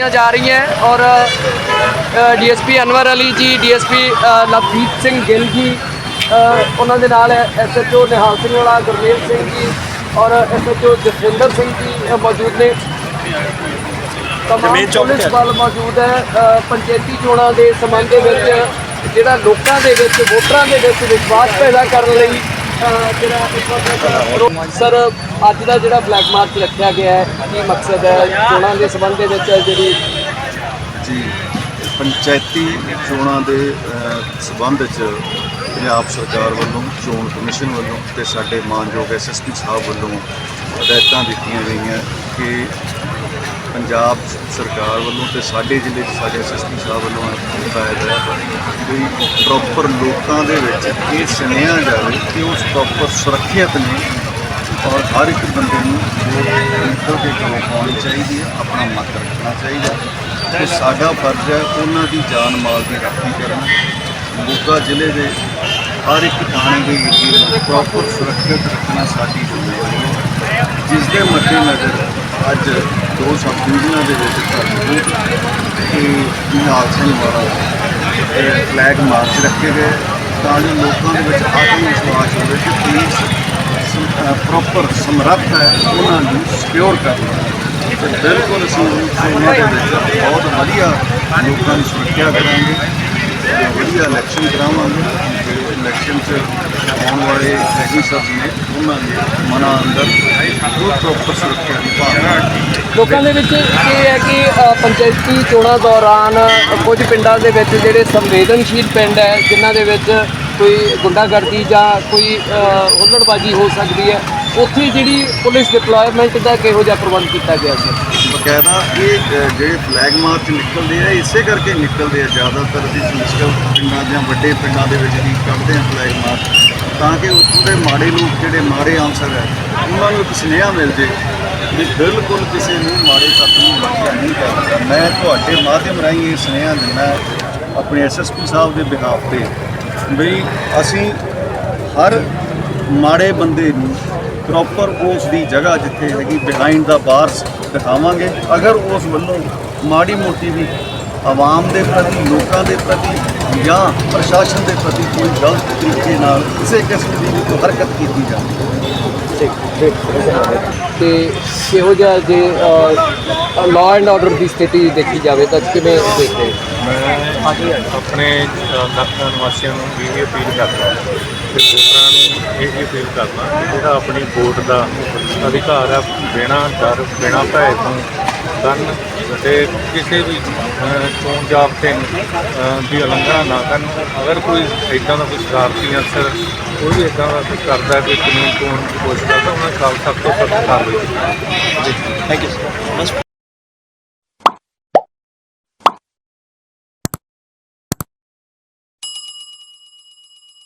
ਕੀਤੀਆਂ ਜਾ ਰਹੀਆਂ ਹੈ ਔਰ ਡੀਐਸਪੀ ਅਨਵਰ ਅਲੀ ਜੀ ਡੀਐਸਪੀ ਲਵਜੀਤ ਸਿੰਘ ਗਿੱਲ ਜੀ ਉਹਨਾਂ ਦੇ ਨਾਲ ਐਸਐਚਓ ਨਿਹਾਲ ਸਿੰਘ ਵਾਲਾ ਗੁਰਮੇਲ ਸਿੰਘ ਜੀ ਔਰ ਐਸਐਚਓ ਜਸਵਿੰਦਰ ਸਿੰਘ ਜੀ ਮੌਜੂਦ ਨੇ ਤਮਾਮ ਪੁਲਿਸ। ਬਲ ਮੌਜੂਦ ਹੈ ਪੰਚਾਇਤੀ ਚੋਣਾਂ ਦੇ ਸੰਬੰਧ ਦੇ ਵਿੱਚ ਜਿਹੜਾ ਲੋਕਾਂ ਦੇ ਵਿੱਚ ਵੋਟਰਾਂ ਦੇ ਵਿੱਚ ਵਿਸ਼ਵਾਸ ਪੈਦਾ ਕਰਨ ਲਈ ਜਿਹੜਾ ਸਰ ਅੱਜ ਦਾ ਜਿਹੜਾ ਫਲੈਗ ਮਾਰਚ ਰੱਖਿਆ ਗਿਆ ਹੈ ਕੀ ਮਕਸਦ ਹੈ? ਚੋਣਾਂ ਦੇ ਸੰਬੰਧ ਦੇ ਵਿੱਚ ਜਿਹੜੀ ਜੀ ਪੰਚਾਇਤੀ ਚੋਣਾਂ ਦੇ ਅ, ਸਬੰਧ 'ਚ ਪੰਜਾਬ ਸਰਕਾਰ ਵੱਲੋਂ ਚੋਣ ਕਮਿਸ਼ਨ ਵੱਲੋਂ ਤੇ ਸਾਡੇ ਮਾਨਯੋਗ ਐਸਐਸਪੀ ਸਾਹਿਬ ਵੱਲੋਂ ਹਦਾਇਤਾਂ ਦਿੱਤੀਆਂ ਗਈਆਂ ਕਿ ਪੰਜਾਬ ਸਰਕਾਰ ਵੱਲੋਂ ਤੇ ਸਾਡੇ ਜ਼ਿਲ੍ਹੇ 'ਚ ਸਾਡੇ ਐਸਐਸਪੀ ਸਾਹਿਬ ਵੱਲੋਂ ਹਦਾਇਤ ਹੈ ਵੀ ਪ੍ਰੋਪਰ ਲੋਕਾਂ ਦੇ ਵਿੱਚ ਇਹ ਸੁਣਿਆ ਜਾਵੇ ਕਿ ਉਹ ਪ੍ਰੋਪਰ ਸੁਰੱਖਿਅਤ ਨੇ ਔਰ ਹਰ ਇੱਕ ਬੰਦੇ ਨੂੰ ਇੰਟਰ ਕੇ ਵੋਟ ਪਾਉਣੀ ਚਾਹੀਦੀ ਹੈ ਆਪਣਾ ਮਤ ਰੱਖਣਾ ਚਾਹੀਦਾ ਤੇ ਸਾਡਾ ਫਰਜ਼ ਹੈ, ਉਹਨਾਂ ਦੀ ਜਾਨ ਮਾਲ ਦੀ ਰਾਖੀ ਕਰਨਾ। ਮੋਗਾ ਜ਼ਿਲ੍ਹੇ ਦੇ ਹਰ ਇੱਕ ਥਾਣੇ ਦੇ ਏਰੀਏ ਪ੍ਰੋਪਰ ਸੁਰੱਖਿਅਤ ਰੱਖਣਾ ਸਾਡੀ ਜ਼ਿੰਮੇਵਾਰੀ ਹੈ। ਜਿਸ ਦੇ ਮੱਦੇਨਜ਼ਰ ਅੱਜ ਦੋ ਸੱਤ ਡਿਵੀਜ਼ਨਾਂ ਦੇ ਵਿੱਚ ਧਰਮਕੋਟ ਤੇ ਨਿਹਾਲ ਸਿੰਘ ਵਾਲਾ ਇਹ ਫਲੈਗ ਮਾਰਚ ਰੱਖੇ ਗਏ। ਤਾਂ ਜੋ ਲੋਕਾਂ ਦੇ ਵਿੱਚ ਆਤਮ ਵਿਸ਼ਵਾਸ ਹੋਵੇ ਕਿ ਪੁਲਿਸ ਪ੍ਰੋਪਰ ਸਮਰੱਥ ਹੈ, ਉਹਨਾਂ ਨੂੰ ਸਿਕਿਉਰ ਕਰਨਾ ਤੇ ਬਿਲਕੁਲ ਅਸੀਂ ਉਹਨਾਂ ਦੇ ਵਿੱਚ ਬਹੁਤ ਵਧੀਆ ਲੋਕਾਂ ਦੀ ਸੁਰੱਖਿਆ ਕਰਾਂਗੇ। ਤੇ ਵਧੀਆ ਇਲੈਕਸ਼ਨ ਕਰਾਵਾਂਗੇ। ਜਿਹੜੇ ਇਲੈਕਸ਼ਨ 'ਚ ਵਾਲੇ ਸੈਕਟਰੀ ਸਾਹਿਬ ਨੇ ਉਹਨਾਂ ਦੇ ਮਨਾਂ ਅੰਦਰ ਪ੍ਰੋਪਰ ਸੁਰੱਖਿਆ ਦੀ ਭਾਵਨਾ ਲੋਕਾਂ ਦੇ ਵਿੱਚ ਇਹ ਹੈ ਕਿ ਪੰਚਾਇਤੀ ਚੋਣਾਂ ਦੌਰਾਨ ਕੁਝ ਪਿੰਡਾਂ ਦੇ ਵਿੱਚ ਜਿਹੜੇ ਸੰਵੇਦਨਸ਼ੀਲ ਪਿੰਡ ਹੈ ਜਿਨ੍ਹਾਂ ਦੇ ਵਿੱਚ ਕੋਈ ਗੁੰਡਾਗਰਦੀ ਜਾਂ ਕੋਈ ਹੁੱਲੜਬਾਜ਼ੀ ਹੋ ਸਕਦੀ ਹੈ ਉੱਥੇ ਜਿਹੜੀ ਪੁਲਿਸ ਡਿਪਲੋਇਮੈਂਟ ਦਾ ਕਿਹੋ ਜਿਹਾ ਪ੍ਰਬੰਧ ਕੀਤਾ ਗਿਆ ਸੀ? ਬਕਾਇਦਾ ਇਹ ਜਿਹੜੇ ਫਲੈਗ ਮਾਰਚ ਨਿਕਲਦੇ ਆ ਇਸੇ ਕਰਕੇ ਨਿਕਲਦੇ ਆ। ਜ਼ਿਆਦਾਤਰ ਅਸੀਂ ਮਿਊਨਿਸਪਲ ਪਿੰਡਾਂ ਜਾਂ ਵੱਡੇ ਪਿੰਡਾਂ ਦੇ ਵਿੱਚ ਵੀ ਕੱਢਦੇ ਆ ਫਲੈਗ ਮਾਰਚ। ਤਾਂ ਕਿ ਉੱਥੋਂ ਦੇ ਮਾੜੇ ਲੋਕ ਜਿਹੜੇ ਮਾੜੇ ਆਨਸਰ ਹੈ, ਉਹਨਾਂ ਨੂੰ ਇੱਕ ਸੁਨੇਹਾ ਮਿਲ ਜੇ ਵੀ ਬਿਲਕੁਲ ਕਿਸੇ ਨੂੰ ਮਾੜੇ ਤੱਤ ਨੂੰ ਲੱਗਿਆ ਨਹੀਂ ਕਰਦਾ ਮੈਂ ਤੁਹਾਡੇ ਮਾਧਿਅਮ ਰਾਹੀਂ ਇਹ ਸੁਨੇਹਾ ਦਿੰਦਾ ਆਪਣੇ ਐਸਐਸਪੀ ਸਾਹਿਬ ਦੇ ਬਿਹਾਫ ਤੇ ਵੀ ਅਸੀਂ ਹਰ ਮਾੜੇ ਬੰਦੇ ਨੂੰ ਪ੍ਰੋਪਰ ਉਸ ਦੀ ਜਗ੍ਹਾ ਜਿੱਥੇ ਹੈਗੀ ਬਿਹਾਈਂਡ ਦਾ ਬਾਰਸ ਦਿਖਾਵਾਂਗੇ। ਅਗਰ ਉਸ ਵੱਲੋਂ ਮਾੜੀ ਮੋਟੀ ਵੀ ਆਵਾਮ ਦੇ ਪ੍ਰਤੀ, ਲੋਕਾਂ ਦੇ ਪ੍ਰਤੀ ਜਾਂ ਪ੍ਰਸ਼ਾਸਨ ਦੇ ਪ੍ਰਤੀ ਕੋਈ ਗਲਤ ਤਰੀਕੇ ਨਾਲ ਕਿਸੇ ਕਿਸਮ ਦੀ ਕੋਈ ਹਰਕਤ ਕੀਤੀ ਜਾਂਦੀ ਤੇ ਕਿਹੋ ਜਿਹਾ ਜੇ ਲਾਅ ਐਂਡ ਆਰਡਰ ਦੀ ਸਥਿਤੀ ਦੇਖੀ ਜਾਵੇ ਤਾਂ ਕਿਵੇਂ ਦੇਖਦੇ ਮੈਂ ਆਪਣੇ ਦਫ਼ਤਰ ਨਿਵਾਸੀਆਂ ਨੂੰ ਵੀ ਇਹ ਅਪੀਲ ਕਰਦਾ ਤੇ ਵੋਟਰਾਂ ਨੂੰ ਇਹ ਅਪੀਲ ਕਰਦਾ ਕਿ ਜਿਹੜਾ ਆਪਣੀ ਵੋਟ ਦਾ ਅਧਿਕਾਰ ਹੈ ਬਿਨਾਂ ਡਰ ਬਿਨਾਂ ਭੈ ਤੋਂ ਕਰਨ ਤੇ ਕਿਸੇ ਵੀ ਚੋਣ ਜਾਬਤੇ ਦੀ ਉਲੰਘਣਾ ਨਾ ਕਰਨ। ਅਗਰ ਕੋਈ ਇਦਾਂ ਦਾ ਕੋਈ ਸ਼ਰਾਰਤੀ ਅਨਸਰ ਕੋਈ ਵੀ ਇਦਾਂ ਦਾ ਕੁਝ ਕਰਦਾ ਕੋਈ ਕਾਨੂੰਨ ਤੋੜਨ ਦੀ ਕੋਸ਼ਿਸ਼ ਕਰਦਾ ਉਹਨਾਂ ਖਿਲਾਫ ਸਖਤ ਤੋਂ ਸਖਤ ਕਾਰਵਾਈ ਕੀਤੀ ਥੈਂਕ ਯੂ